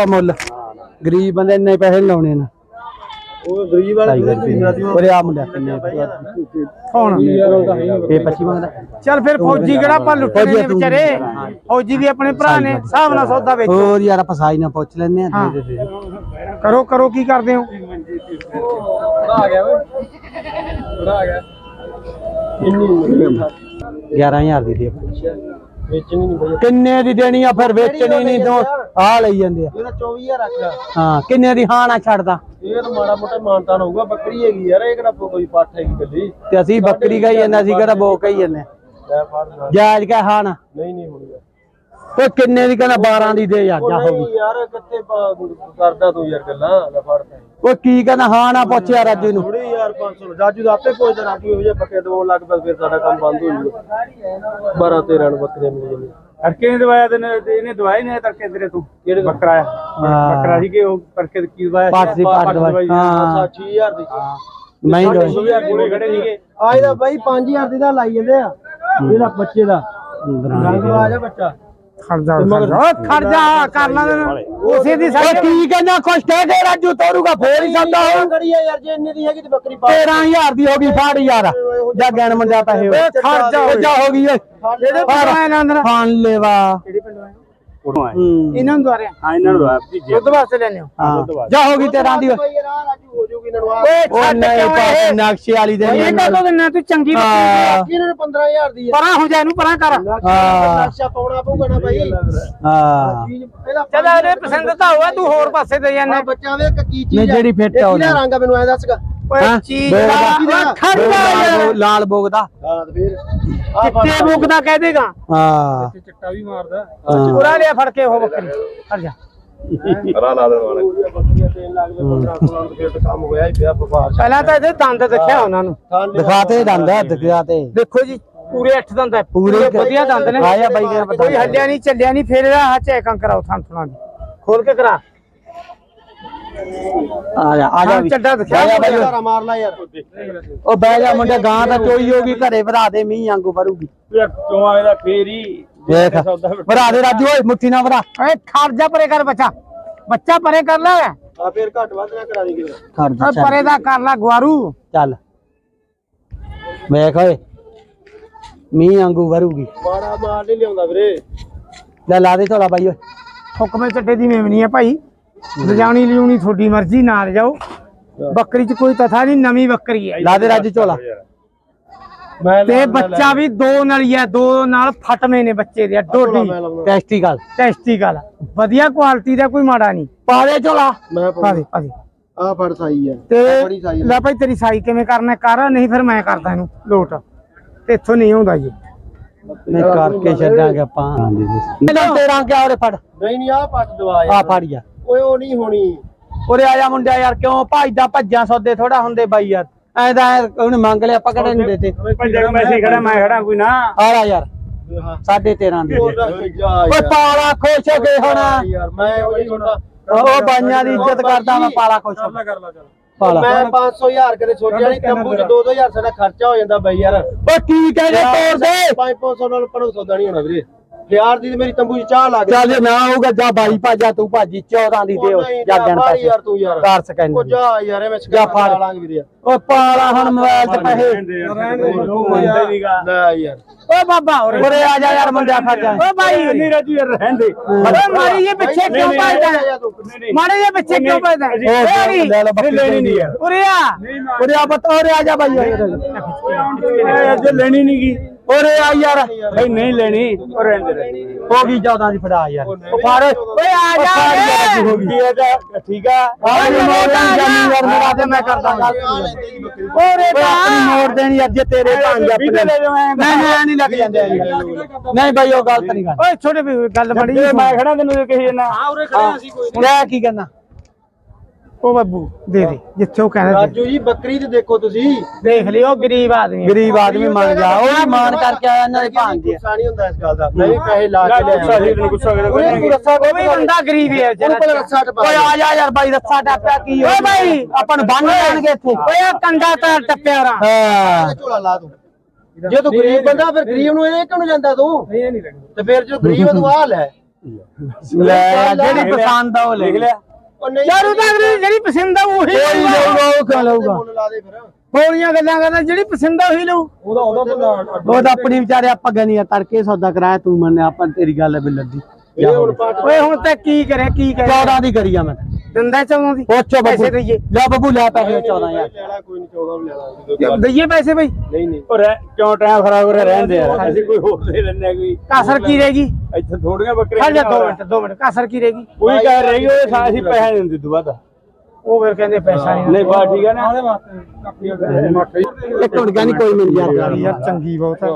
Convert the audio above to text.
ਆਪਾਂ ਮੁੱਲ। ਗਰੀਬ ਬੰਦੇ ਇੰਨੇ ਪੈਸੇ ਨੀ ਲਾਉਣੇ ਨਾ। ਉਹ ਗਰੀਬ ਵਾਲੇ ਜਿਹੜੇ ਪਿੰਡਾਂ ਦੀ ਉਰੇ ਆ ਮੁੰਡਾ। ਕਿੰਨੇ ਕੌਣ? ਇਹ 25 ਮੰਗਦਾ ਚੱਲ ਫਿਰ ਫੌਜੀ ਕਿਹੜਾ ਆਪਾਂ ਲੁੱਟਣੇ ਫੌਜੀ ਨੇ ਤੂੰ। ਵਿਚਾਰੇ? ਫੌਜੀ ਵੀ ਆਪਣੇ ਭਰਾ ਨੇ ਹਿਸਾਬ ਨਾਲ ਸੌਦਾ ਵੇਚੋ। ਹੋਰ ਯਾਰ ਆਪਾਂ ਸਾਈ ਨਾ ਪੁੱਛ ਲੈਨੇ ਆ ਦੇ ਦੇ ਦੇ। ਕਰੋ ਕਰੋ ਕੀ ਕਰਦੇ ਹੋ? ਆ ਗਿਆ ਓਏ। ਥੋੜਾ ਆ ਗਿਆ। 11000 ਦੀ ਦੇ। ਵੇਚਣੀ ਨਹੀਂ ਬਈ। ਕਿੰਨੇ ਦੀ ਦੇਣੀ ਆ ਫਿਰ? ਵੇਚਣੀ ਨਹੀਂ ਤੂੰ ਆ ਲਈ ਜਾਂਦੇ ਆ। ਇਹਦਾ 24000 ਰੱਖ ਹਾਂ ਕਿੰਨੇ ਦੀ ਹਾਂ ਨਾ ਛੱਡਦਾ? ਇਹ ਤਾਂ ਮਾੜਾ ਮੋਟਾ ਮਾਨਤਾਨ ਹੋਊਗਾ ਬੱਕਰੀ ਹੈਗੀ ਯਾਰ ਇਹ ਕਿਹੜਾ ਕੋਈ ਪੱਠ ਹੈਗੀ ਗੱਲੀ? ਤੇ ਅਸੀਂ ਬੱਕਰੀ ਗਈ ਜਾਂਦਾ ਅਸੀਂ ਕਿਹੜਾ ਬੋ ਕਹੀ ਜਾਂਦੇ। ਜਾਇਜ਼ ਕਹ ਹਾਂ ਨਾ ਨਹੀਂ ਨਹੀਂ ਹੋਣੀ ਓਏ ਕਿੰਨੇ ਦੀ ਕਹਿੰਦਾ 12 ਦੀ ਦੇ ਯਾਰ ਉਹ ਜਾ ਹੋ ਨਹੀਂ ਗਈ ਯਾਰ ਕਿੱਥੇ ਕਰਦਾ ਤੂੰ ਯਾਰ ਗੱਲਾਂ ਲੈ ਫੜ ਓਏ ਕੀ ਕਹਿੰਦਾ ਹਾਂ ਨਾ ਪੁੱਛ ਯਾਰ ਰਾਜੂ ਨੂੰ। ਥੋੜੀ ਯਾਰ 500 ਰਾਜੂ ਦਾ ਆਪੇ ਪੁੱਛਦਾ ਰਾਜੂ ਇਹੋ ਜਿਹਾ ਬੱਕਰੇ ਦੋ ਲੱਖ ਦਾ ਫਿਰ ਸਾਡਾ ਕੰਮ ਬੰਦ ਹੋ ਜੂਗਾ 12 13 ਨੂੰ ਬੱਕਰੇ ਮਿਲ ਜਾਂਦੇ ਤੜਕੇ ਨੇ ਦਵਾਇਆ ਤੇ ਇਹਨੇ ਦਵਾਈ ਨਹੀਂ ਤੜਕੇ ਤੇਰੇ ਤੋਂ। ਕਿਹੜੇ ਬੱਕਰਾ ਆ। ਬੱਕਰਾ ਸੀ ਕਿ ਉਹ ਤੜਕੇ ਕੀ ਦਵਾਇਆ? ਪੱਟ ਦੀ ਪੱਟ ਦਵਾਈ। ਹਾਂ। 6000 ਦੀ। ਮੈਂ ਦਵਾਈ। ਕੋਲੇ ਖੜੇ ਸੀਗੇ। ਆਜ ਦਾ ਬਾਈ 5000 ਦੀ ਦਾ ਲਾਈ ਜਾਂਦੇ ਆ। ਇਹਦਾ ਬੱਚੇ ਦਾ। ਰੰਗ ਆ ਜਾ ਬੱਚਾ। ਖੜ ਜਾ ਖੜ ਜਾ ਓਏ ਖੜ ਜਾ ਕਰ ਲਾਂ ਉਸੇ ਦੀ ਸਾਡੇ ਕੀ ਕਹਿੰਦਾ ਖੁਸ਼ ਕਹਿ ਕੇ ਰਾਜੂ ਤੋਰੂਗਾ ਫੇਰ ਹੀ ਸੌਦਾ ਹੋ ਆ ਯਾਰ ਜੇ ਇੰਨੇ ਦੀ ਹੈਗੀ ਤੇ ਬੱਕਰੀ ਪਾ 13000 ਦੀ ਹੋ ਗਈ ਫਾੜ ਯਾਰ ਜਾ ਗਣ ਪੈਸੇ ਓਏ ਓ ਹੋ ਗਈ ਓਏ। ਲੈਵਾ ਕਿਹੜੇ ਪਿੰਡੋਂ ਆਏ ਹੂੰ। ਇਹਨਾਂ ਨੂੰ ਦਵਾਰਿਆ ਹਾਂ ਇਹਨਾਂ ਨੂੰ ਦਵਾ ਭੀਜੇ ਦੁੱਧ ਵਾਸਤੇ ਲੈਣੇ ਹੋ। ਹਾਂ। ਜਾ ਹੋ ਗਈ ਦੀ ਓਏ ਛੱਡ ਕਿਉਂ ਨਕਸ਼ੇ ਵਾਲੀ ਦੇ ਇਹ ਕਦੋਂ ਦਿੰਨਾ ਤੂੰ ਚੰਗੀ ਬੱਕਰੀ ਹਾਂ। ਇਹਨਾਂ ਨੂੰ 15000 ਦੀ ਆ ਪਰਾਂ ਹੋ ਜਾ ਇਹਨੂੰ ਪਰਾਂ ਕਰ। ਹਾਂ। ਨਕਸ਼ਾ ਪਾਉਣਾ ਪਊਗਾ ਨਾ ਬਾਈ। ਹਾਂ ਚੀਜ਼ ਇਹਦਾ ਚੱਲ ਇਹਨੇ ਪਸੰਦ ਤਾਂ ਹੋਇਆ ਤੂੰ ਹੋਰ ਪਾਸੇ ਦੇ ਬੱਚਾ ਕੀ ਚੀਜ਼। ਜਿਹੜੀ ਫਿੱਟ ਆ ਉਹ ਰੰਗ ਮੈਨੂੰ ਐ ਦੱਸਗਾ ਓਏ ਹਾਂ, ਚੀਜ਼ ਬੋਲਦਾ। ਦਾ ਖੜ ਜਾ ਯਾਰ। ਲਾਲ ਬੋਗਦਾ। ਹਾਂ ਤੇ ਫਿਰ। ਆ ਚਿੱਟੇ ਬੁੱਕ ਦਾ ਕਹਿ ਦੇਗਾ। ਹਾਂ। ਚਿੱਟਾ ਵੀ ਮਾਰਦਾ। ਪੂਰਾ ਲਿਆ ਫੜ ਕੇ ਉਹ ਬੱਕਰੀ। ਖੜ ਜਾ। ਬੱਕਰੀਆਂ ਦੇਣ ਲੱਗ ਪਏ 15 16 ਨੂੰ ਫਿਰ ਤਾਂ ਕੰਮ ਹੋਇਆ ਹੀ ਪਿਆ ਵਪਾਰ ਪਹਿਲਾਂ ਤਾਂ ਇਹਦੇ ਦੰਦ ਦਿਖਿਆ ਉਹਨਾਂ ਨੂੰ। ਦਿਖਾਤੇ ਦੰਦ ਦਿਖਾ ਤੇ। ਦੇਖੋ ਜੀ ਪੂਰੇ 8 ਦੰਦ ਹੈ। ਪੂਰੇ ਪੂਰੇ ਵਧੀਆ ਦੰਦ ਨੇ। ਆਇਆ ਬਾਈ ਦੇ ਪਤਾ ਕੋਈ ਹੱਲਿਆ ਨਹੀਂ ਚੱਲਿਆ ਨਹੀਂ ਫੇਰ ਇਹਦਾ ਹੱਥ ਚੈਕਾਂ ਕਰਾਓ ਥਾਂ ਥਾਂ ਦੀ। ਖੋਲ ਕੇ ਕਰਾ। ਆ ਜਾ ਆ ਜਾ ਵੀ। ਚੱਡਾ ਦਿਖਿਆ ਆ ਜਾ ਬਾਈ। ਧਾਰਾ ਮਾਰ ਲੈ ਯਾਰ। ਉਹ ਬਹਿ ਜਾ ਮੁੰਡੇ ਗਾਂ ਤਾਂ ਚੋਈ ਹੋਗੀ ਘਰੇ ਵਧਾ ਦੇ ਮੀਂਹ ਵਾਂਗੂ ਭਰੂਗੀ। ਕਿਉਂ ਆਵੇਦਾ ਫੇਰ ਹੀ ਵੇਖ ਵਧਾ ਦੇ ਰਾਜੂ ਓਏ ਮੁੱਠੀ ਨਾ ਵਧਾ। ਓਏ ਖੜ ਜਾ ਪਰੇ ਕਰ ਬੱਚਾ। ਬੱਚਾ ਪਰੇ ਕਰ ਲੈ। ਆ ਫਿਰ ਘੱਟ ਵੱਧ ਨਾ ਕਰਾ ਦੀ ਕਿਤੇ। ਪਰੇ ਦਾ ਕਰ ਲੈ ਗਵਾਰੂ ਚੱਲ। ਵੇਖ ਓਏ ਮੀਂਹ ਵਾਂਗੂ ਭਰੂਗੀ। ਮਾਰਾ ਮਾਰ ਨਹੀਂ ਲਿਆਉਂਦਾ ਵੀਰੇ। ਲੈ ਲਾ ਦੇ ਝੋਲਾ ਬਾਈ ਓਏ। ਹੁਕਮੇ ਚੱਟੇ ਦੀ ਮੇਮਣੀ ਹੈ ਭਾਈ। ਲਿਜਾਣੀ ਲਿਉਣੀ ਤੁਹਾਡੀ ਮਰਜ਼ੀ ਨਾਲ ਜਾਓ। ਬੱਕਰੀ 'ਚ ਕੋਈ ਤਥਾ ਨਹੀਂ ਨਵੀਂ ਬੱਕਰੀ ਹੈ। ਲਾ ਦੇ ਰਾਜੂ ਝੋਲਾ ਮੈਂ ਤੇ ਬੱਚਾ ਵੀ ਦੋ ਨਾਲ ਹੀ ਹੈ ਦੋ ਨਾਲ ਫਟਵੇਂ ਨੇ ਬੱਚੇ ਦੇ ਡੋਡੀ। ਮੈਂ ਲਾਉਣਾ। ਟੈਸਟੀਕਲ ਟੈਸਟੀਕਲ ਵਧੀਆ ਕੁਆਲਿਟੀ ਦਾ ਕੋਈ ਮਾੜਾ ਨਹੀਂ। ਪਾ ਦੇ ਝੋਲਾ ਮੈਂ ਪਾ ਦੇ ਪਾ ਦੇ। ਆ ਫੜ ਸਾਈ ਆ ਤੇ ਬੜੀ ਸਾਈ ਲੈ ਭਾਈ ਤੇਰੀ ਸਾਈ ਕਿਵੇਂ ਕਰਨਾ ਕਰ ਨਹੀਂ ਫਿਰ ਮੈਂ ਕਰਦਾ ਇਹਨੂੰ ਲੋਟ। ਤੇ ਇੱਥੋਂ ਨਹੀਂ ਆਉਂਦਾ ਜੀ। ਨਹੀਂ ਕਰਕੇ ਛੱਡਾਂਗੇ ਆਪਾਂ। ਇਹਨਾਂ ਤੇਰਾ ਕਿਆ ਉਹਦੇ ਫੜ। ਨਹੀਂ ਨਹੀਂ ਆ ਪੱਟ ਦਵਾ ਆ ਫੜ ਜਾ ਓਏ ਉਹ ਨਹੀਂ ਹੋਣੀ। ਉਰੇ ਆ ਜਾ ਮੁੰਡਿਆ ਯਾਰ ਕਿਉਂ ਭੱਜਦਾ ਭੱਜਾਂ ਸੌਦੇ ਥੋੜਾ ਹੁੰਦੇ ਬਾਈ ਯਾਰ। ਐਂ ਤਾਂ ਉਹਨੇ ਮੰਗ ਲਿਆ ਆਪਾਂ ਕਿਹੜਾ ਨਹੀਂ ਦੇਤੇ। ਪੰਜਕ ਮੈਂ ਸੀ ਖੜਾ ਮੈਂ ਖੜਾ ਕੋਈ ਨਾ। ਆ ਰਾ ਯਾਰ ਸਾਢੇ 13 ਦੀ। ਹੋਰ ਰੱਖ ਜਾ ਓਏ ਯਾਰ ਪਾਲਾ ਖੁਸ਼ ਹੋ ਗਏ ਹੁਣ। ਯਾਰ ਮੈਂ ਉਹ ਉਹ ਬਾਈਆਂ ਦੀ ਇੱਜ਼ਤ ਕਰਦਾ ਮੈਂ ਪਾਲਾ ਖੁਸ਼ ਹੋ ਪਾਲਾ। ਮੈਂ 500000 ਕਦੇ ਸੋਚਿਆ ਨਹੀਂ ਤੰਬੂ ਚ 2-2000 ਸਾਡਾ ਖਰਚਾ ਹੋ ਜਾਂਦਾ ਬਾਈ ਯਾਰ। ਓ ਕੀ ਕਹਿੰਦੇ ਤੋੜ ਦੇ? 5-500 ਨਾਲ ਪਣੋ ਸੌਦਾ ਨਹੀਂ ਹੋਣਾ ਵੀਰੇ। ਹਜ਼ਾਰ ਦੀ ਤੇ ਮੇਰੀ ਤੰਬੂ ਚ ਚਾਹ ਲੱਗ ਚੱਲ ਜੇ ਨਾ ਆਊਗਾ ਜਾ ਬਾਈ ਭਾਜਾ ਤੂੰ ਭਾਜੀ 14 ਦੀ ਦਿਓ ਜਾ ਗਣ ਬਾਈ ਯਾਰ ਤੂੰ ਯਾਰ। ਕਰ ਉਹ ਸਕੈਨ ਜਾ ਯਾਰ ਐਵੇਂ ਜਾ ਫੜ। ਸਕਾ ਲਾਂਗੇ ਵੀਰੇ ਓ ਪਾਲਾ ਹੁਣ ਮੋਬਾਈਲ ਤੇ ਪੈਸੇ। ਲੈ ਯਾਰ ਓ ਬਾਬਾ ਉਰੇ ਆ ਜਾ ਯਾਰ ਮੁੰਡਿਆ ਖੜ ਜਾ। ਓ ਉਰੇ। ਨਹੀਂ ਰਾਜੂ ਯਾਰ ਰਹਿੰਦੇ ਓਏ ਮਾਰੀ ਇਹ ਪਿੱਛੇ ਕਿਉਂ ਭਜਦਾ? ਮਾਰੇ ਇਹ ਪਿੱਛੇ ਕਿਉਂ ਭਜਦਾ? ਓਏ ਲੈ ਬੱਕਰੀ ਲੈਣੀ ਨਹੀਂ ਯਾਰ। ਉਰੇ ਆ। ਉਰੇ ਆ ਬਤ ਉਰੇ ਆ ਜਾ ਬਾਈ। ਯਾਰ ਜੇ। ਲੈਣੀ ਨਹੀਂ ਉਰੇ ਆ ਯਾਰ। ਬਈ ਨਹੀਂ ਲੈਣੀ ਉਹ ਰਹਿੰਦੇ ਰਹਿੰਦੇ ਹੋ ਗਈ 14 ਦੀ ਫੜਾ ਯਾਰ। ਉਹ ਫੜ। ਓਏ ਆ ਜਾ। ਫੜ। ਹੋ। ਠੀਕ ਆ। ਆ। ਜੀ। ਮੋੜ ਦੇਣੀ ਜਾਨੀ ਯਾਰ ਮੇਰਾ ਤੇ ਮੈਂ ਕਰਦਾ ਗੱਲ ਓਰੇ ਆਪਣੀ ਮੋੜ ਦੇਣੀ ਅੱਜ ਤੇਰੇ ਭਾਂਜ ਆਪਣੇ। ਨਹੀਂ ਨਹੀਂ ਨਹੀਂ ਲੱਗ ਜਾਂਦੇ। ਨਹੀਂ ਬਾਈ ਉਹ ਗਲਤ ਨਹੀਂ ਗੱਲ। ਓਏ ਛੋਟੇ ਵੀ ਗੱਲ ਬੜੀ ਜੇ ਮੈਂ ਖੜਾ ਤੈਨੂੰ ਕਹੀ ਜਾਂਦਾ ਲੈ ਕੀ ਕਰਨਾ? ਓ ਬੱਬੂ ਦੇ ਦੇ ਜਿੱਥੇ ਉਹ ਕਹਿੰਦਾ ਦੇ। ਰਾਜੂ ਜੀ ਬੱਕਰੀ ਤੇ ਦੇਖੋ ਤੁਸੀਂ। ਦੇਖ ਲਿਓ ਗਰੀਬ ਆਦਮੀ। ਗਰੀਬ ਆਦਮੀ ਮੰਨ ਜਾ ਉਹ ਵੀ ਮਾਨ ਕਰਕੇ ਆਇਆ ਇਹਨਾਂ ਦੇ ਭਾਂਜ ਦੇ ਗੁੱਸਾ ਨਹੀਂ ਹੁੰਦਾ ਇਸ ਗੱਲ ਦਾ। ਵੀ ਪੈਸੇ ਲਾ ਕੇ ਗੁੱਸਾ ਸੀ ਲਿਆ ਤੈਨੂੰ ਗੁੱਸਾ ਕਰੇ ਤੂੰ ਰੱਸਾ ਉਹ ਵੀ ਬੰਦਾ ਗਰੀਬ ਹੈ ਪਤਾ ਰੱਸਾ ਟਪਾ ਓਏ ਆ ਜਾ ਯਾਰ ਬਾਈ ਰੱਸਾ ਟਾਪਿਆ ਕੀ ਓਏ ਬਾਈ। ਆਪਾਂ ਨੂੰ ਬੰਨ ਲੈਣਗੇ ਇੱਥੇ। ਓਏ ਆ ਕੰਡਾ ਤਾਂ ਟੱਪਿਆ ਰਾ ਹਾਂ। ਝੋਲਾ ਲਾ ਤੂੰ ਜੇ ਤੂੰ ਗਰੀਬ ਬੰਦਾ ਫਿਰ ਗਰੀਬ ਨੂੰ ਇਹ ਕਿਉਂ ਜਾਂਦਾ ਤੂੰ? ਨਹੀਂ ਨਹੀਂ ਲੱਗਦਾ ਤੇ ਫਿਰ ਜੋ ਗਰੀਬ ਆ ਤੂੰ ਆ ਲੈ। ਲੈ ਜਿਹੜੀ ਪਸੰਦ ਆ ਉਹ ਲੈ। ਲਿਖ ਲਿਆ। ਉਹ ਤਾਂ ਜਿਹੜੀ ਪਸੰਦ ਆ ਉਹੀ ਕੋਈ ਲਊਗਾ। ਉਹ ਕਿਉਂ ਲਊਗਾ। ਮੁੱਲ ਲਾ ਦੇ ਫਿਰ। ਬੋਲੀਆਂ ਗੱਲਾਂ ਕਰਦਾ ਜਿਹੜੀ ਪਸੰਦ ਆ ਉਹੀ ਲਊ। ਉਹਦਾ ਉਹਦਾ ਉਹ ਤਾਂ ਆਪਣੀ ਵਿਚਾਰੇ ਆਪਾਂ ਗਨੀਆਂ ਤੜਕੇ ਸੌਦਾ ਕਰਾਇਆ ਤੂੰ ਮੰਨੇ ਆਪਾਂ ਤੇਰੀ ਗੱਲ ਬਿੱਲ ਦੀ। ਓਏ ਹੁਣ ਤਾਂ ਕੀ ਕਰੇ ਕੀ ਕਰੇ 14 ਦੀ ਕਰੀ ਆ ਮੈਂ। ਦੰਦਾ ਚੌਂ ਦੀ ਪੁੱਛੋ ਬੱਬੂ ਪੈਸੇ ਦਈਏ। ਲੈ ਬੱਬੂ ਲੈ ਪੈਸੇ 14000 ਲੈਣਾ ਕੋਈ ਨਹੀਂ 14 ਵੀ ਲੈਣਾ ਦਈਏ ਪੈਸੇ ਬਈ? ਨਹੀਂ ਨਹੀਂ। ਉਹ ਰਹਿ- ਕਿਉਂ ਟਾਈਮ ਖਰਾਬ ਕਰ ਰਹਿਣ ਦੇ ਯਾਰ। ਅਸੀਂ ਕੋਈ ਹੋਰ ਦੇ ਲੈਣੇ ਆ ਕੋਈ। ਕਾਸਰ ਕੀ ਰਹੇਗੀ ਇੱਥੇ ਥੋੜੀਆਂ ਬੱਕਰੀਆਂ ਖੜ ਜਾ 2 ਮਿੰਟ 2 ਮਿੰਟ। ਕਾਸਰ ਕੀ ਰਹੇਗੀ ਕੋਈ ਕਹਿ ਰਹੀ ਉਹ ਸਾ- ਅਸੀਂ ਪੈਸੇ ਨਹੀਂ ਦਿੰਦੇ ਦੁਬਾਰਾ ਉਹ ਫਿਰ ਕਹਿੰਦੇ ਪੈਸਾ ਨਹੀਂ। ਨਹੀਂ ਬਾ ਠੀਕ ਹੈ ਨਾ। ਇੱਕ ਮਿੰਟ ਕਹਿੰਦੀ ਕੋਈ ਮਿਲ ਜਾ ਯਾਰ ਚੰਗੀ ਬਹੁਤ